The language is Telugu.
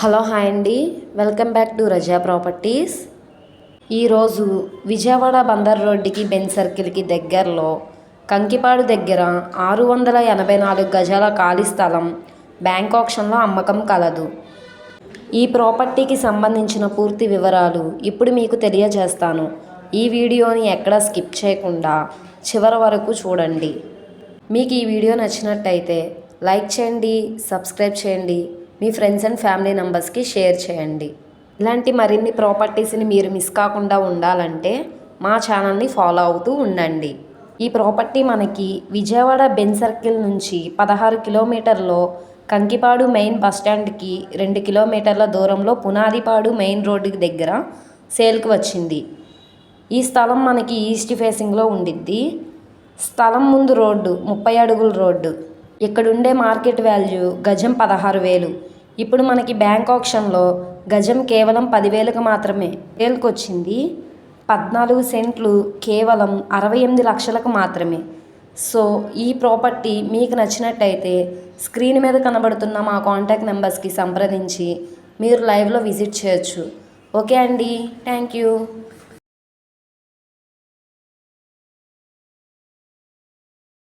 హలో హాయ్ అండి. Welcome back to Raza properties. ఈరోజు విజయవాడ బందర్ రోడ్డుకి బెన్ సర్కిల్కి దగ్గరలో కంకిపాడు దగ్గర ఆరు వందల ఎనభై నాలుగు గజాల ఖాళీ స్థలం బ్యాంక్ ఆప్షన్లో అమ్మకం కలదు. ఈ ప్రాపర్టీకి సంబంధించిన పూర్తి వివరాలు ఇప్పుడు మీకు తెలియజేస్తాను. ఈ వీడియోని ఎక్కడ స్కిప్ చేయకుండా చివరి వరకు చూడండి. మీకు ఈ వీడియో నచ్చినట్టయితే లైక్ చేయండి సబ్స్క్రైబ్ చేయండి మీ ఫ్రెండ్స్ అండ్ ఫ్యామిలీ మెంబర్స్కి షేర్ చేయండి. ఇలాంటి మరిన్ని ప్రాపర్టీస్ని మీరు మిస్ కాకుండా ఉండాలంటే మా ఛానల్ని ఫాలో అవుతూ ఉండండి. ఈ ప్రాపర్టీ మనకి విజయవాడ బెన్ సర్కిల్ నుంచి పదహారు కిలోమీటర్లో కంకిపాడు మెయిన్ బస్ స్టాండ్కి రెండు కిలోమీటర్ల దూరంలో పునాదిపాడు మెయిన్ రోడ్డుకి దగ్గర సేల్కి వచ్చింది. ఈ స్థలం మనకి ఈస్ట్ ఫేసింగ్లో ఉండిద్ది. స్థలం ముందు రోడ్డు ముప్పై అడుగుల రోడ్డు. ఇక్కడుండే మార్కెట్ వాల్యూ గజం పదహారు వేలు. ఇప్పుడు మనకి బ్యాంక్ ఆప్షన్లో గజం కేవలం పదివేలకు మాత్రమే వేలకు వచ్చింది పద్నాలుగు సెంట్లు కేవలం అరవై ఎనిమిది లక్షలకు మాత్రమే. సో ఈ ప్రాపర్టీ మీకు నచ్చినట్టయితే స్క్రీన్ మీద కనబడుతున్న మా కాంటాక్ట్ నెంబర్స్కి సంప్రదించి మీరు లైవ్లో విజిట్ చేయొచ్చు. ఓకే అండి. Thank you.